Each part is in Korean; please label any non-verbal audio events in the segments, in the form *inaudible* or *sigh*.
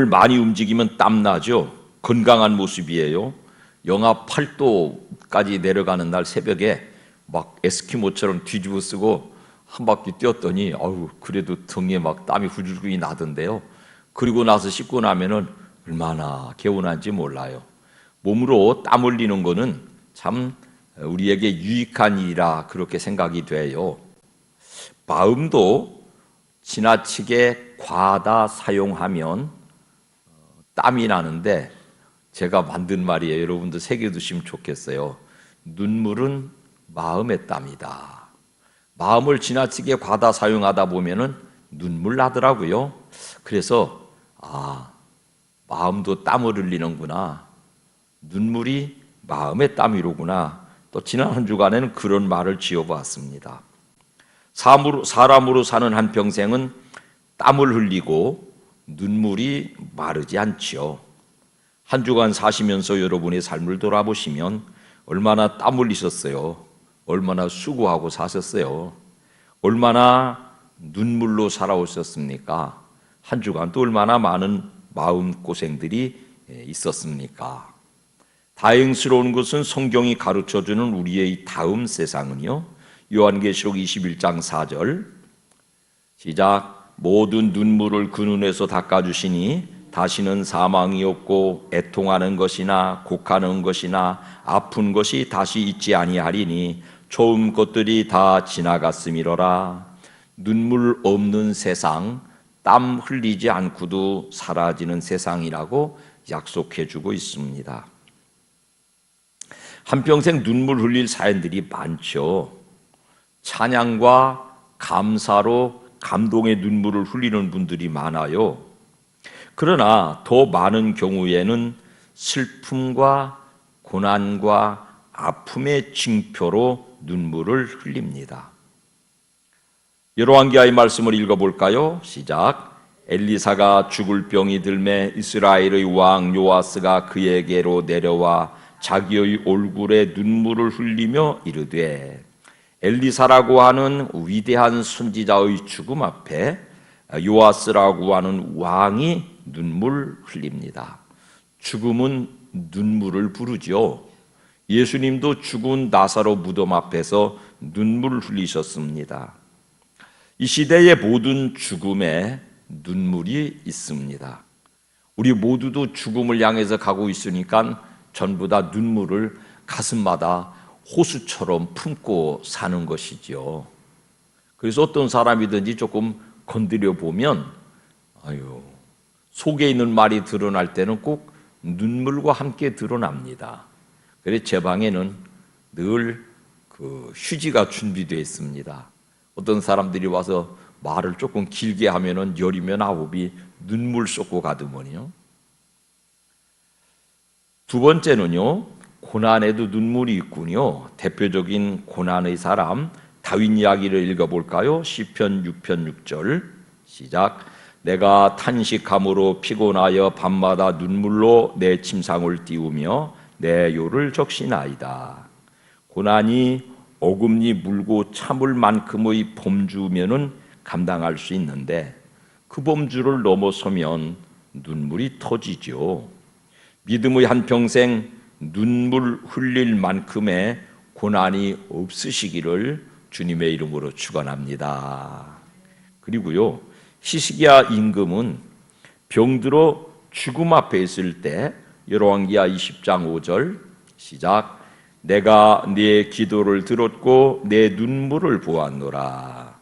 몸을 많이 움직이면 땀 나죠. 건강한 모습이에요. 영하 8도까지 내려가는 날 새벽에 막 에스키모처럼 뒤집어 쓰고 한 바퀴 뛰었더니 아유 그래도 등에 막 땀이 후줄근이 나던데요. 그리고 나서 씻고 나면은 얼마나 개운한지 몰라요. 몸으로 땀 흘리는 거는 참 우리에게 유익한 일이라 그렇게 생각이 돼요. 마음도 지나치게 과다 사용하면 어, 땀이 나는데 제가 만든 말이에요. 여러분도 새겨두시면 좋겠어요. 눈물은 마음의 땀이다. 마음을 지나치게 과다 사용하다 보면은 눈물 나더라고요. 그래서 아 마음도 땀을 흘리는구나. 눈물이 마음의 땀이로구나. 또 지난 한 주간에는 그런 말을 지어봤습니다. 사람으로, 사람으로 사는 한 평생은 땀을 흘리고 눈물이 마르지 않지요. 한 주간 사시면서 여러분의 삶을 돌아보시면 얼마나 땀 흘리셨어요. 얼마나 수고하고 사셨어요. 얼마나 눈물로 살아오셨습니까? 한 주간 또 얼마나 많은 마음 고생들이 있었습니까? 다행스러운 것은 성경이 가르쳐 주는 우리의 다음 세상은요. 요한계시록 21장 4절 시작 모든 눈물을 그 눈에서 닦아 주시니 다시는 사망이 없고 애통하는 것이나 곡하는 것이나 아픈 것이 다시 있지 아니하리니 좋은 것들이 다 지나갔음이로라 눈물 없는 세상 땀 흘리지 않고도 사라지는 세상이라고 약속해 주고 있습니다. 한평생 눈물 흘릴 사연들이 많죠. 찬양과 감사로 감동의 눈물을 흘리는 분들이 많아요. 그러나 더 많은 경우에는 슬픔과 고난과 아픔의 징표로 눈물을 흘립니다. 여로한기하의 말씀을 읽어볼까요? 시작. 엘리사가 죽을 병이 들매 이스라엘의 왕 요아스가 그에게로 내려와 자기의 얼굴에 눈물을 흘리며 이르되 엘리사라고 하는 위대한 선지자의 죽음 앞에 요아스라고 하는 왕이 눈물 흘립니다. 죽음은 눈물을 부르죠. 예수님도 죽은 나사로 무덤 앞에서 눈물을 흘리셨습니다. 이 시대의 모든 죽음에 눈물이 있습니다. 우리 모두도 죽음을 향해서 가고 있으니까 전부 다 눈물을 가슴마다 호수처럼 품고 사는 것이지요. 그래서 어떤 사람이든지 조금 건드려 보면 아유 속에 있는 말이 드러날 때는 꼭 눈물과 함께 드러납니다. 그래서 제 방에는 늘 그 휴지가 준비되어 있습니다. 어떤 사람들이 와서 말을 조금 길게 하면은 열이면 아홉이 눈물 쏟고 가더만요. 두 번째는요. 고난에도 눈물이 있군요. 대표적인 고난의 사람 다윈 이야기를 읽어볼까요? 시편 6편 6절 시작. 내가 탄식함으로 피곤하여 밤마다 눈물로 내 침상을 띄우며 내 요를 적시나이다. 고난이 어금니 물고 참을 만큼의 범주면은 감당할 수 있는데 그 범주를 넘어서면 눈물이 터지죠. 믿음의 한 평생 눈물 흘릴 만큼의 고난이 없으시기를 주님의 이름으로 축원합니다. 그리고요. 히스기야 임금은 병들어 죽음 앞에 있을 때 열왕기야 20장 5절 시작 내가 네 기도를 들었고 내 눈물을 보았노라.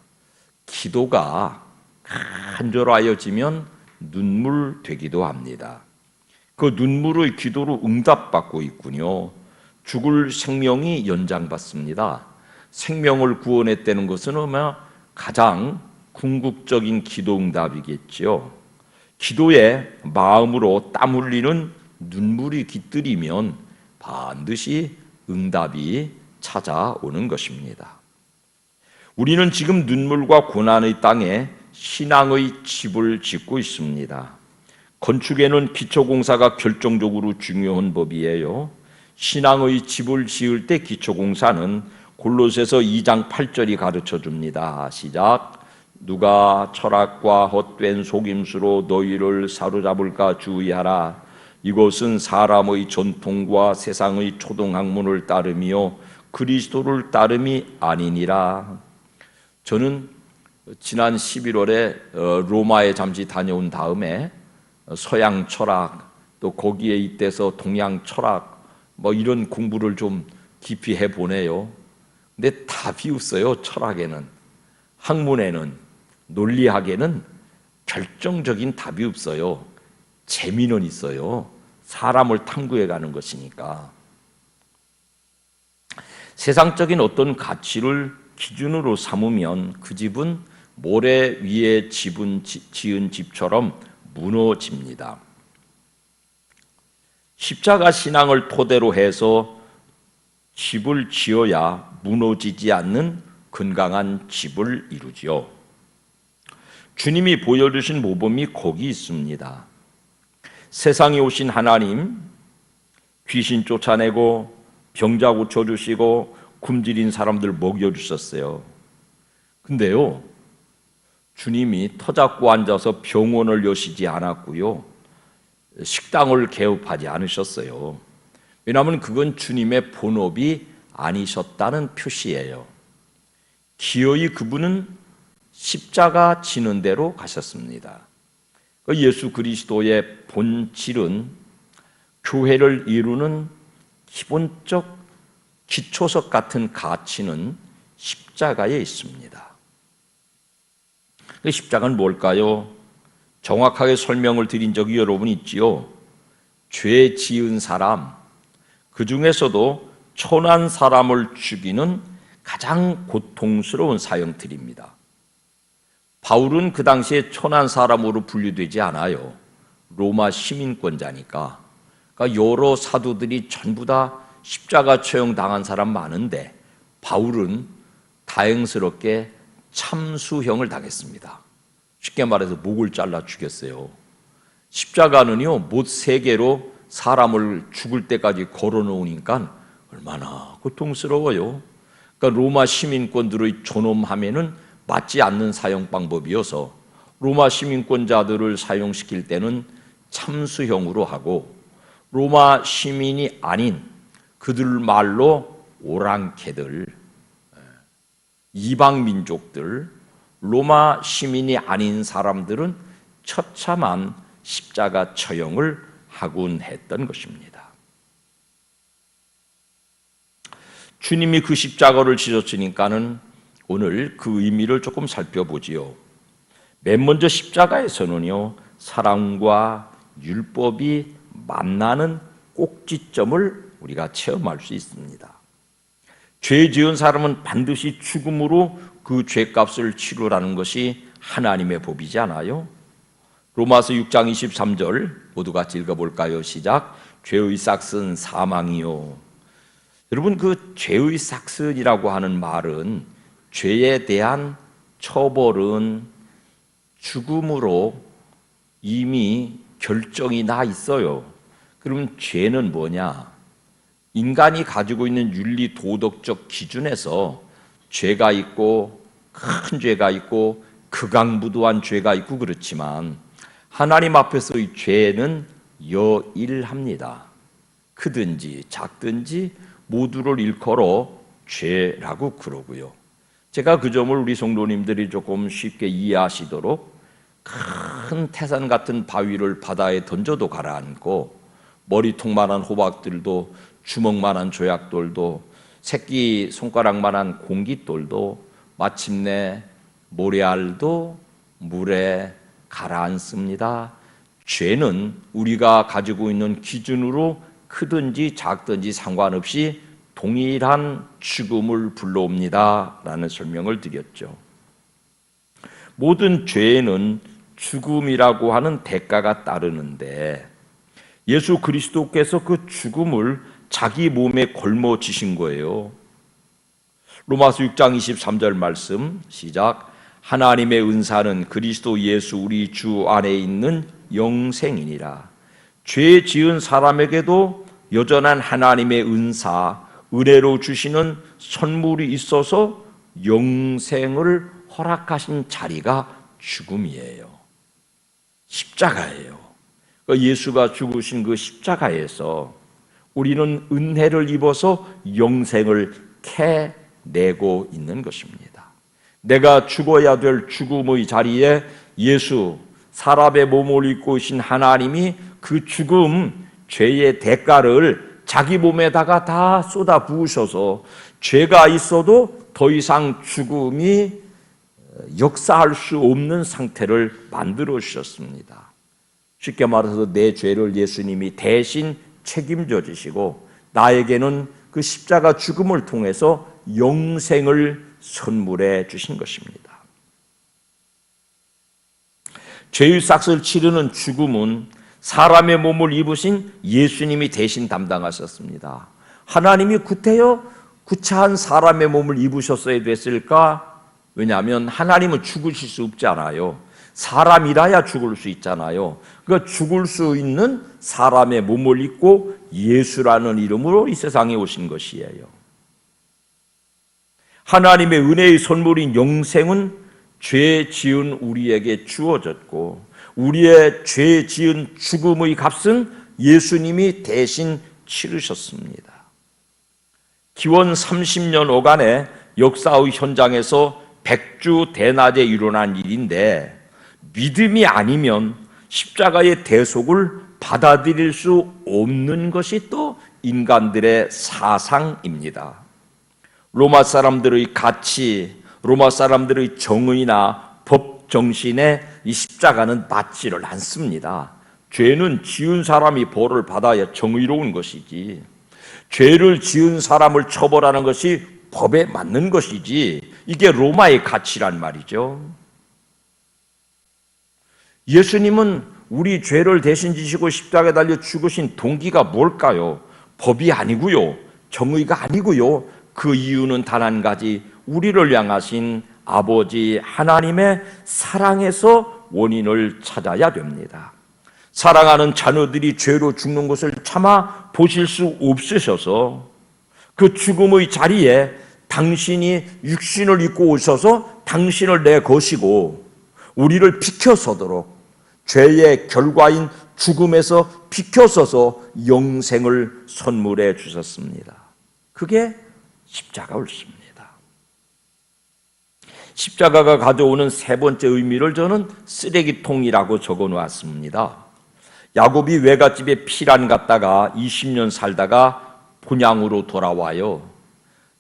기도가 간절하여지면 눈물 되기도 합니다. 그 눈물의 기도로 응답받고 있군요. 죽을 생명이 연장받습니다. 생명을 구원했다는 것은 아마 가장 궁극적인 기도 응답이겠지요. 기도에 마음으로 땀 흘리는 눈물이 깃들이면 반드시 응답이 찾아오는 것입니다. 우리는 지금 눈물과 고난의 땅에 신앙의 집을 짓고 있습니다. 건축에는 기초공사가 결정적으로 중요한 법이에요. 신앙의 집을 지을 때 기초공사는 골로새서 2장 8절이 가르쳐 줍니다. 시작. 누가 철학과 헛된 속임수로 너희를 사로잡을까 주의하라. 이것은 사람의 전통과 세상의 초등학문을 따름이요 그리스도를 따름이 아니니라. 저는 지난 11월에 어, 로마에 잠시 다녀온 다음에 서양 철학 또 거기에 잇대서 동양 철학 뭐 이런 공부를 좀 깊이 해 보네요. 근데 답이 없어요. 철학에는 학문에는 논리학에는 결정적인 답이 없어요. 재미는 있어요. 사람을 탐구해 가는 것이니까. 세상적인 어떤 가치를 기준으로 삼으면 그 집은 모래 위에 지은 집처럼 무너집니다. 십자가 신앙을 토대로 해서 집을 지어야 무너지지 않는 건강한 집을 이루지요. 주님이 보여주신 모범이 거기 있습니다. 세상에 오신 하나님, 귀신 쫓아내고 병자 고쳐주시고 굶주린 사람들 먹여주셨어요. 근데요, 주님이 터잡고 앉아서 병원을 여시지 않았고요. 식당을 개업하지 않으셨어요. 왜냐하면 그건 주님의 본업이 아니셨다는 표시예요. 기어이 그분은 십자가 지는 대로 가셨습니다. 그 예수 그리스도의 본질은 교회를 이루는 기본적 기초석 같은 가치는 십자가에 있습니다. 그 십자가는 뭘까요? 정확하게 설명을 드린 적이 여러분 있지요. 죄 지은 사람, 그 중에서도 천한 사람을 죽이는 가장 고통스러운 사형틀입니다. 바울은 그 당시에 천한 사람으로 분류되지 않아요. 로마 시민권자니까. 그러니까 여러 사도들이 전부 다 십자가 처형 당한 사람 많은데 바울은 다행스럽게 참수형을 당했습니다. 쉽게 말해서 목을 잘라 죽였어요. 십자가는요, 못 세 개로 사람을 죽을 때까지 걸어 놓으니까 얼마나 고통스러워요. 그러니까 로마 시민권들의 존엄함에는 맞지 않는 사용 방법이어서 로마 시민권자들을 사용시킬 때는 참수형으로 하고 로마 시민이 아닌 그들 말로 오랑캐들 이방 민족들, 로마 시민이 아닌 사람들은 처참한 십자가 처형을 하곤 했던 것입니다. 주님이 그 십자가를 지셨으니까는 오늘 그 의미를 조금 살펴보지요. 맨 먼저 십자가에서는요, 사랑과 율법이 만나는 꼭지점을 우리가 체험할 수 있습니다. 죄 지은 사람은 반드시 죽음으로 그 죄값을 치르라는 것이 하나님의 법이지 않아요? 로마서 6장 23절 모두 같이 읽어볼까요? 시작. 죄의 삭은 사망이요. 여러분 그 죄의 삭슨이라고 하는 말은 죄에 대한 처벌은 죽음으로 이미 결정이 나 있어요. 그럼 죄는 뭐냐? 인간이 가지고 있는 윤리 도덕적 기준에서 죄가 있고 큰 죄가 있고 극악무도한 죄가 있고 그렇지만 하나님 앞에서의 죄는 여일합니다. 크든지 작든지 모두를 일컬어 죄라고 그러고요. 제가 그 점을 우리 성도님들이 조금 쉽게 이해하시도록 큰 태산 같은 바위를 바다에 던져도 가라앉고 머리통만한 호박들도 주먹만한 조약돌도 새끼 손가락만한 공깃돌도 마침내 모래알도 물에 가라앉습니다. 죄는 우리가 가지고 있는 기준으로 크든지 작든지 상관없이 동일한 죽음을 불러옵니다. 라는 설명을 드렸죠. 모든 죄에는 죽음이라고 하는 대가가 따르는데 예수 그리스도께서 그 죽음을 자기 몸에 걸머지신 거예요. 로마서 6장 23절 말씀 시작 하나님의 은사는 그리스도 예수 우리 주 안에 있는 영생이니라. 죄 지은 사람에게도 여전한 하나님의 은사, 은혜로 주시는 선물이 있어서 영생을 허락하신 자리가 죽음이에요. 십자가예요. 그 예수가 죽으신 그 십자가에서 우리는 은혜를 입어서 영생을 캐내고 있는 것입니다. 내가 죽어야 될 죽음의 자리에 예수, 사람의 몸을 입고 오신 하나님이 그 죽음, 죄의 대가를 자기 몸에다가 다 쏟아 부으셔서 죄가 있어도 더 이상 죽음이 역사할 수 없는 상태를 만들어 주셨습니다. 쉽게 말해서 내 죄를 예수님이 대신 책임져 주시고 나에게는 그 십자가 죽음을 통해서 영생을 선물해 주신 것입니다. 죄의 싹을 치르는 죽음은 사람의 몸을 입으신 예수님이 대신 담당하셨습니다. 하나님이 구태여 구차한 사람의 몸을 입으셨어야 됐을까? 왜냐하면 하나님은 죽으실 수 없잖아요. 사람이라야 죽을 수 있잖아요. 그러니까 죽을 수 있는 사람의 몸을 입고 예수라는 이름으로 이 세상에 오신 것이에요. 하나님의 은혜의 선물인 영생은 죄 지은 우리에게 주어졌고 우리의 죄 지은 죽음의 값은 예수님이 대신 치르셨습니다. 기원 30년 오간의 역사의 현장에서 백주 대낮에 일어난 일인데 믿음이 아니면 십자가의 대속을 받아들일 수 없는 것이 또 인간들의 사상입니다. 로마 사람들의 가치, 로마 사람들의 정의나 법 정신에 이 십자가는 맞지를 않습니다. 죄는 지은 사람이 벌을 받아야 정의로운 것이지. 죄를 지은 사람을 처벌하는 것이 법에 맞는 것이지. 이게 로마의 가치란 말이죠. 예수님은 우리 죄를 대신 지시고 십자가에 달려 죽으신 동기가 뭘까요? 법이 아니고요. 정의가 아니고요. 그 이유는 단 한 가지 우리를 향하신 아버지 하나님의 사랑에서 원인을 찾아야 됩니다. 사랑하는 자녀들이 죄로 죽는 것을 참아 보실 수 없으셔서 그 죽음의 자리에 당신이 육신을 입고 오셔서 당신을 내 것이고 우리를 비켜서도록 죄의 결과인 죽음에서 비켜서서 영생을 선물해 주셨습니다. 그게 십자가 옳습니다. 십자가가 가져오는 세 번째 의미를 저는 쓰레기통이라고 적어 놓았습니다. 야곱이 외갓집에 피란 갔다가 20년 살다가 본향으로 돌아와요.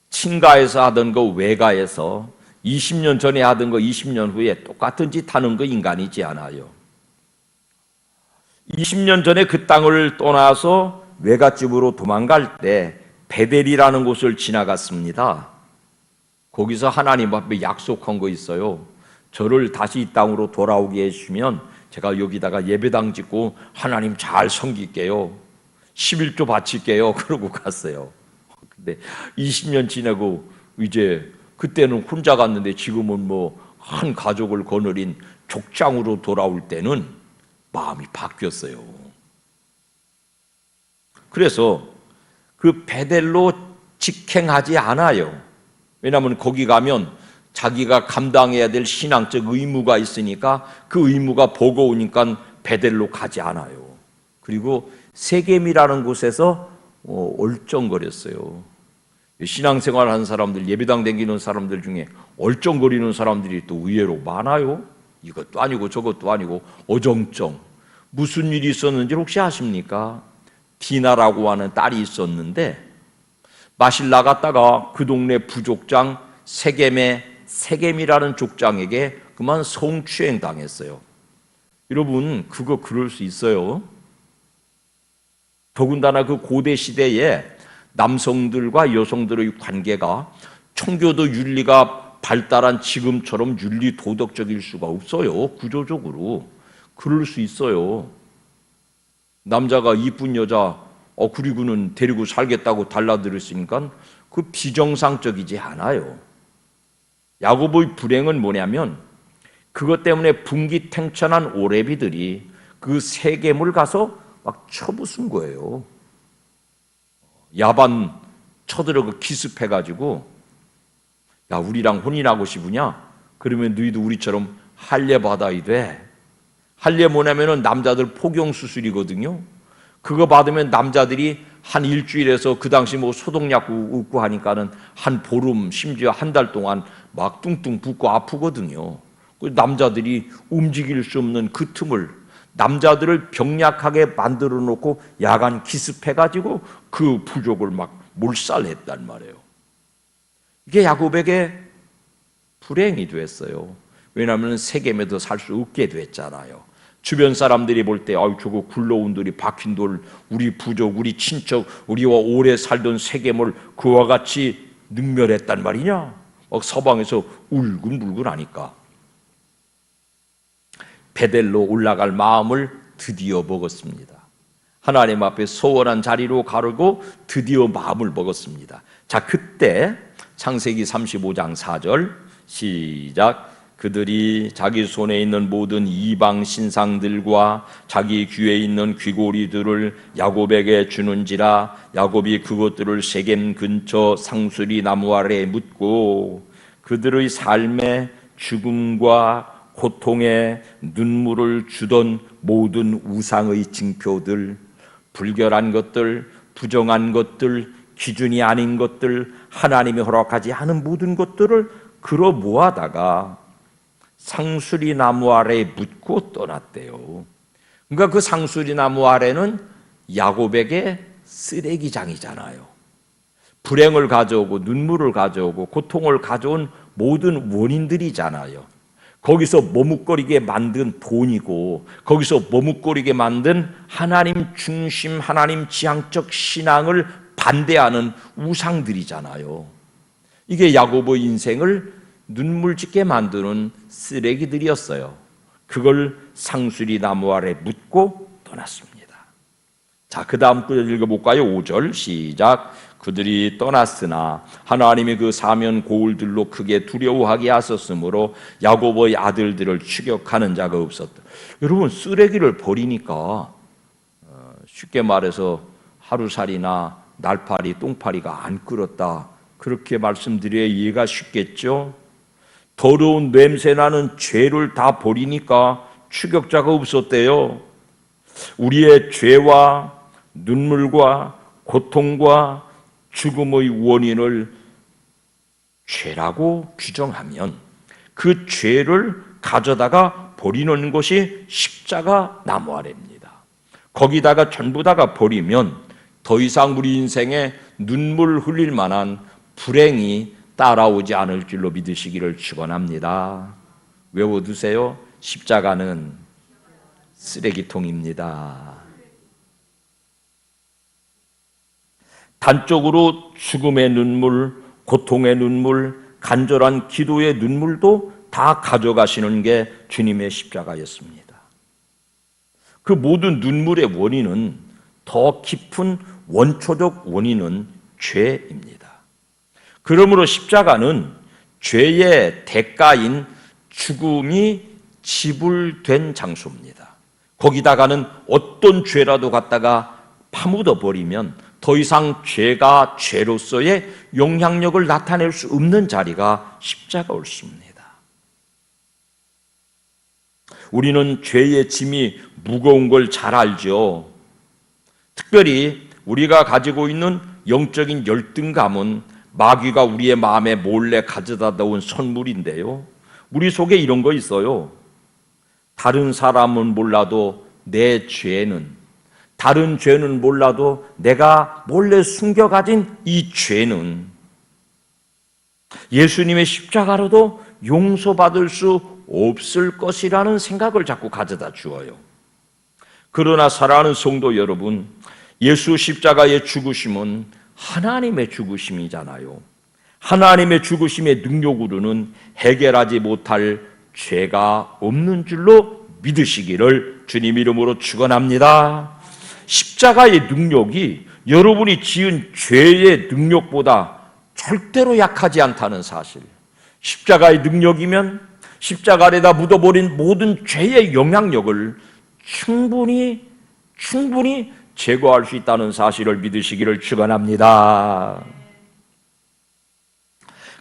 친가에서 하던 거 외가에서 20년 전에 하던 거 20년 후에 똑같은 짓 하는 거 인간이지 않아요. 20년 전에 그 땅을 떠나서 외갓집으로 도망갈 때 베델이라는 곳을 지나갔습니다. 거기서 하나님 앞에 약속한 거 있어요. 저를 다시 이 땅으로 돌아오게 해주시면 제가 여기다가 예배당 짓고 하나님 잘 섬길게요. 11조 바칠게요. *laughs* 그러고 갔어요. 근데 20년 지나고 이제 그때는 혼자 갔는데 지금은 뭐 한 가족을 거느린 족장으로 돌아올 때는 마음이 바뀌었어요. 그래서 그 베델로 직행하지 않아요. 왜냐하면 거기 가면 자기가 감당해야 될 신앙적 의무가 있으니까 그 의무가 버거우니까 베델로 가지 않아요. 그리고 세겜이라는 곳에서 어, 얼쩡거렸어요. 신앙생활 하는 사람들, 예배당 댕기는 사람들 중에 얼쩡거리는 사람들이 또 의외로 많아요. 이것도 아니고 저것도 아니고 어정쩡. 무슨 일이 있었는지 혹시 아십니까? 디나라고 하는 딸이 있었는데 마실 나갔다가 그 동네 부족장 세겜의 세겜이라는 족장에게 그만 성추행 당했어요. 여러분 그거 그럴 수 있어요. 더군다나 그 고대 시대에 남성들과 여성들의 관계가 청교도 윤리가 발달한 지금처럼 윤리 도덕적일 수가 없어요. 구조적으로 그럴 수 있어요. 남자가 이쁜 여자 어 그리고는 데리고 살겠다고 달라들었으니까 그 비정상적이지 않아요. 야곱의 불행은 뭐냐면 그것 때문에 분기탱천한 오래비들이 그 세겜을 가서 막 쳐부순 거예요. 야반 쳐들어가 기습해가지고 야 우리랑 혼인하고 싶으냐? 그러면 너희도 우리처럼 할례 받아야 돼. 할례 뭐냐면은 남자들 포경 수술이거든요. 그거 받으면 남자들이 한 일주일에서 그 당시 뭐 소독약 웃고 하니까는 한 보름 심지어 한 달 동안 막 뚱뚱 붓고 아프거든요. 그 남자들이 움직일 수 없는 그 틈을 남자들을 병약하게 만들어 놓고 야간 기습해 가지고 그 부족을 막 몰살했단 말이에요. 이게 야곱에게 불행이 됐어요. 왜냐하면 세겜에도 살 수 없게 됐잖아요. 주변 사람들이 볼 때, 아유, 저거 굴러온 돌이 박힌 돌, 우리 부족, 우리 친척, 우리와 오래 살던 세겜을 그와 같이 능멸했단 말이냐? 막 서방에서 울근불근 하니까. 베델로 올라갈 마음을 드디어 먹었습니다. 하나님 앞에 소원한 자리로 가르고 드디어 마음을 먹었습니다. 자, 그때 창세기 35장 4절 시작. 그들이 자기 손에 있는 모든 이방 신상들과 자기 귀에 있는 귀고리들을 야곱에게 주는지라 야곱이 그것들을 세겜 근처 상수리 나무 아래 묻고 그들의 삶의 죽음과 고통에 눈물을 주던 모든 우상의 징표들, 불결한 것들, 부정한 것들, 기준이 아닌 것들, 하나님이 허락하지 않은 모든 것들을 끌어 모아다가 상수리 나무 아래에 묻고 떠났대요. 그러니까 그 상수리 나무 아래는 야곱에게 쓰레기장이잖아요. 불행을 가져오고 눈물을 가져오고 고통을 가져온 모든 원인들이잖아요. 거기서 머뭇거리게 만든 돈이고 거기서 머뭇거리게 만든 하나님 중심 하나님 지향적 신앙을 반대하는 우상들이잖아요. 이게 야곱의 인생을 눈물 짓게 만드는 쓰레기들이었어요. 그걸 상수리 나무 아래 묻고 떠났습니다. 자, 그 다음 구절 읽어볼까요? 5절 시작. 그들이 떠났으나 하나님이 그 사면 고울들로 크게 두려워하게 하셨으므로 야곱의 아들들을 추격하는 자가 없었다. 여러분 쓰레기를 버리니까 어, 쉽게 말해서 하루살이나 날파리, 똥파리가 안 끓었다. 그렇게 말씀드려야 이해가 쉽겠죠? 더러운 냄새 나는 죄를 다 버리니까 추격자가 없었대요. 우리의 죄와 눈물과 고통과 죽음의 원인을 죄라고 규정하면 그 죄를 가져다가 버리는 것이 십자가 나무 아래입니다. 거기다가 전부 다가 버리면 더 이상 우리 인생에 눈물 흘릴 만한 불행이 따라오지 않을 줄로 믿으시기를 축원합니다. 외워두세요. 십자가는 쓰레기통입니다. 단적으로 죽음의 눈물, 고통의 눈물, 간절한 기도의 눈물도 다 가져가시는 게 주님의 십자가였습니다. 그 모든 눈물의 원인은 더 깊은 원초적 원인은 죄입니다. 그러므로 십자가는 죄의 대가인 죽음이 지불된 장소입니다. 거기다가는 어떤 죄라도 갖다가 파묻어 버리면 더 이상 죄가 죄로서의 영향력을 나타낼 수 없는 자리가 십자가 옳습니다. 우리는 죄의 짐이 무거운 걸 잘 알죠. 특별히 우리가 가지고 있는 영적인 열등감은 마귀가 우리의 마음에 몰래 가져다 놓은 선물인데요. 우리 속에 이런 거 있어요. 다른 사람은 몰라도 내 죄는 다른 죄는 몰라도 내가 몰래 숨겨 가진 이 죄는 예수님의 십자가로도 용서받을 수 없을 것이라는 생각을 자꾸 가져다 주어요. 그러나 사랑하는 성도 여러분, 예수 십자가의 죽으심은 하나님의 죽으심이잖아요. 하나님의 죽으심의 능력으로는 해결하지 못할 죄가 없는 줄로 믿으시기를 주님 이름으로 축원합니다. 십자가의 능력이 여러분이 지은 죄의 능력보다 절대로 약하지 않다는 사실. 십자가의 능력이면 십자가 아래다 묻어버린 모든 죄의 영향력을 충분히 충분히 제거할 수 있다는 사실을 믿으시기를 축원합니다.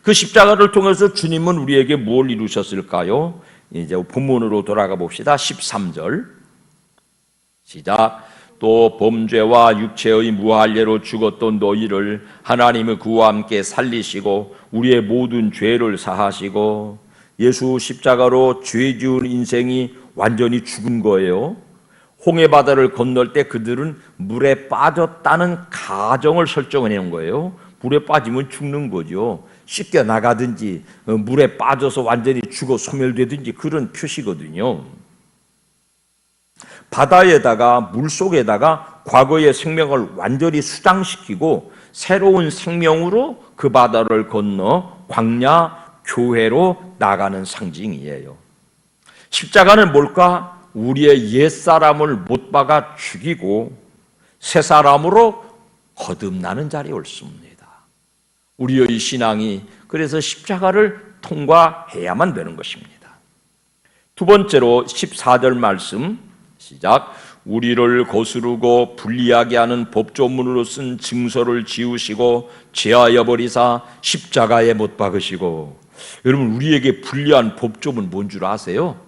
그 십자가를 통해서 주님은 우리에게 뭘 이루셨을까요? 이제 본문으로 돌아가 봅시다. 13절. 시작. 또 범죄와 육체의 무할례로 죽었던 너희를 하나님의 그와 함께 살리시고 우리의 모든 죄를 사하시고 예수 십자가로 죄 지은 인생이 완전히 죽은 거예요. 홍해 바다를 건널 때 그들은 물에 빠졌다는 가정을 설정해 놓은 거예요. 물에 빠지면 죽는 거죠. 씻겨 나가든지 어, 물에 빠져서 완전히 죽어 소멸되든지 그런 표시거든요. 바다에다가 물 속에다가 과거의 생명을 완전히 수장시키고 새로운 생명으로 그 바다를 건너 광야 교회로 나가는 상징이에요. 십자가는 뭘까? 우리의 옛 사람을 못 박아 죽이고 새 사람으로 거듭나는 자리에 옳습니다. 우리의 신앙이 그래서 십자가를 통과해야만 되는 것입니다. 두 번째로 14절 말씀 시작. 우리를 거스르고 불리하게 하는 법조문으로 쓴 증서를 지우시고 제하여 버리사 십자가에 못 박으시고 여러분 우리에게 불리한 법조문 뭔 줄 아세요?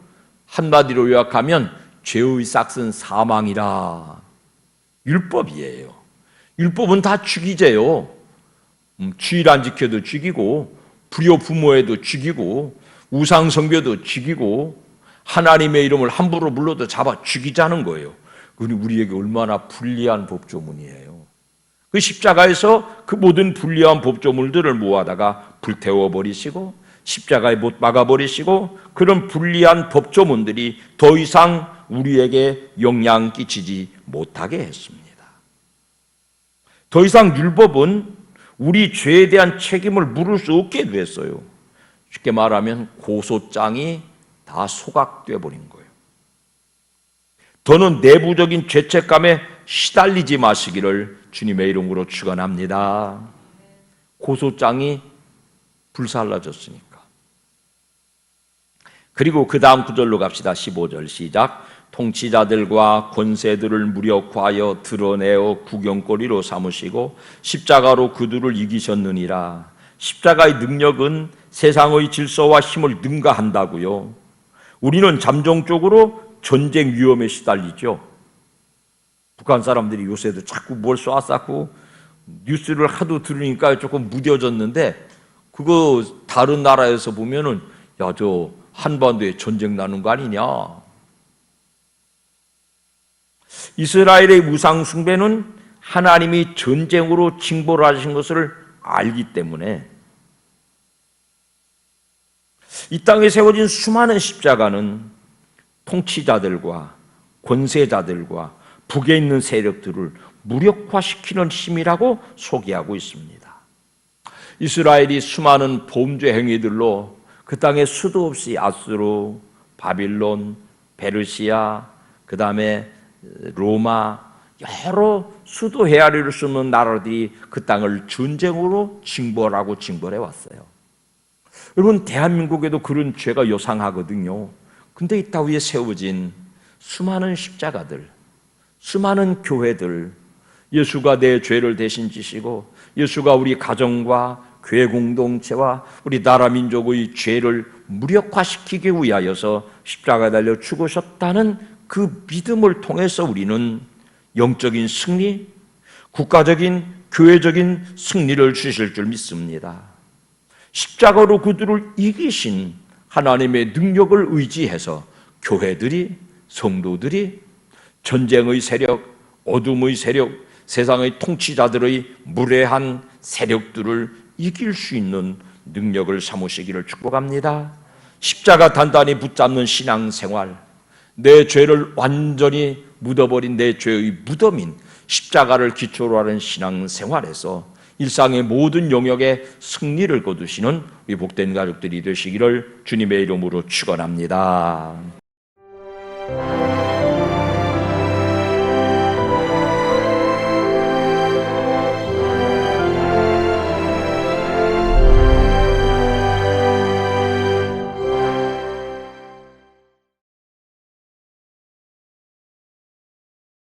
한마디로 요약하면 죄의 싹은 사망이라 율법이에요. 율법은 다 죽이제요. 음, 주일 안 지켜도 죽이고 불효 부모에도 죽이고 우상 성교도 죽이고 하나님의 이름을 함부로 불러도 잡아 죽이자는 거예요. 그니 우리에게 얼마나 불리한 법조문이에요. 그 십자가에서 그 모든 불리한 법조문들을 모아다가 불태워 버리시고 십자가에 못 박아 버리시고 그런 불리한 법조문들이 더 이상 우리에게 영향 끼치지 못하게 했습니다. 더 이상 율법은 우리 죄에 대한 책임을 물을 수 없게 됐어요. 쉽게 말하면 고소장이 다 소각돼 버린 거예요. 더는 내부적인 죄책감에 시달리지 마시기를 주님의 이름으로 축원합니다. 고소장이 불살라졌으니까. 그리고 그 다음 구절로 갑시다. 15절 시작. 통치자들과 권세들을 무력화하여 드러내어 구경거리로 삼으시고 십자가로 그들을 이기셨느니라. 십자가의 능력은 세상의 질서와 힘을 능가한다고요. 우리는 잠정적으로 전쟁 위험에 시달리죠. 북한 사람들이 요새도 자꾸 뭘 쏴쌌고 뉴스를 하도 들으니까 조금 무뎌졌는데 그거 다른 나라에서 보면은 야 저 한반도에 전쟁 나는 거 아니냐. 이스라엘의 무상 숭배는 하나님이 전쟁으로 징벌 하신 것을 알기 때문에 이 땅에 세워진 수많은 십자가는 통치자들과 권세자들과 북에 있는 세력들을 무력화시키는 힘이라고 소개하고 있습니다. 이스라엘이 수많은 범죄 행위들로 그 땅에 수도 없이 아수르, 바빌론, 베르시아, 그 다음에 로마 여러 수도 헤아리를 쓰는 나라들이 그 땅을 전쟁으로 징벌하고 징벌해 왔어요. 여러분 대한민국에도 그런 죄가 요상하거든요. 근데 이 땅 위에 세워진 수많은 십자가들, 수많은 교회들, 예수가 내 죄를 대신 지시고 예수가 우리 가정과 교회 공동체와 우리 나라 민족의 죄를 무력화시키기 위하여서 십자가 달려 죽으셨다는 그 믿음을 통해서 우리는 영적인 승리, 국가적인 교회적인 승리를 주실 줄 믿습니다. 십자가로 그들을 이기신 하나님의 능력을 의지해서 교회들이 성도들이 전쟁의 세력, 어둠의 세력, 세상의 통치자들의 무례한 세력들을 이길 수 있는 능력을 삼으시기를 축복합니다. 십자가 단단히 붙잡는 신앙생활, 내 죄를 완전히 묻어버린 내 죄의 무덤인 십자가를 기초로 하는 신앙생활에서 일상의 모든 영역에 승리를 거두시는 우리 복된 가족들이 되시기를 주님의 이름으로 축원합니다.